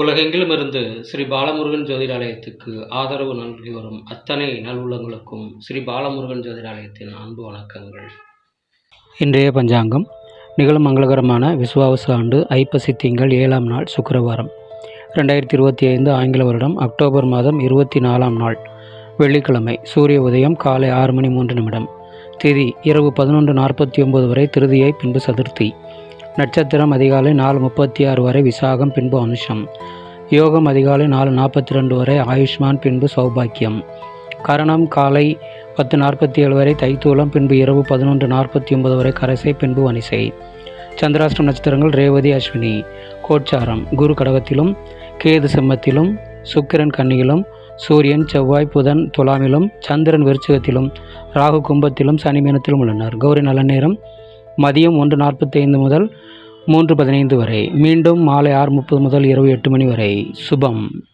உலகெங்கிலும் இருந்து ஸ்ரீ பாலமுருகன் ஜோதிடாலயத்துக்கு ஆதரவு நல்கி வரும் அத்தனை நல்வுள்ளங்களுக்கும் ஸ்ரீ பாலமுருகன் ஜோதிடாலயத்தின் அன்பு வணக்கங்கள். இன்றைய பஞ்சாங்கம் நிகழும் மங்களகரமான விசுவாவசு ஆண்டு ஐப்பசி திங்கள் ஏழாம் நாள் சுக்கரவாரம். ரெண்டாயிரத்தி இருபத்தி ஐந்து ஆங்கில வருடம் அக்டோபர் மாதம் இருபத்தி நாலாம் நாள் வெள்ளிக்கிழமை சூரிய உதயம் காலை ஆறு மணி மூன்று நிமிடம். திதி இரவு பதினொன்று நாற்பத்தி ஒன்பது வரை திருதியை பின்பு சதுர்த்தி. நட்சத்திரம் அதிகாலை நாலு முப்பத்தி ஆறு வரை விசாகம் பின்பு அனுஷம். யோகம் அதிகாலை நாலு நாற்பத்தி ரெண்டு வரை ஆயுஷ்மான் பின்பு சௌபாக்கியம். கரணம் காலை பத்து நாற்பத்தி ஏழு வரை தைத்தூலம் பின்பு இரவு பதினொன்று நாற்பத்தி ஒன்பது வரை கரசை பின்பு வனிசை சந்திராஷ்டம் நட்சத்திரங்கள் ரேவதி அஸ்வினி. கோட்சாரம் குரு கடகத்திலும் கேது சிம்மத்திலும் சுக்கிரன் கன்னியிலும் சூரியன் செவ்வாய் புதன் துலாமிலும் சந்திரன் விருச்சிகத்திலும் ராகு கும்பத்திலும் சனி மீனத்திலும் உள்ளனர். கௌரி நல்ல நேரம். மதியம் ஒன்று நாற்பத்தைந்து முதல் மூன்று பதினைந்து வரை. மீண்டும் மாலை ஆறு முப்பது முதல் இரவு எட்டு மணி வரை. சுபம்.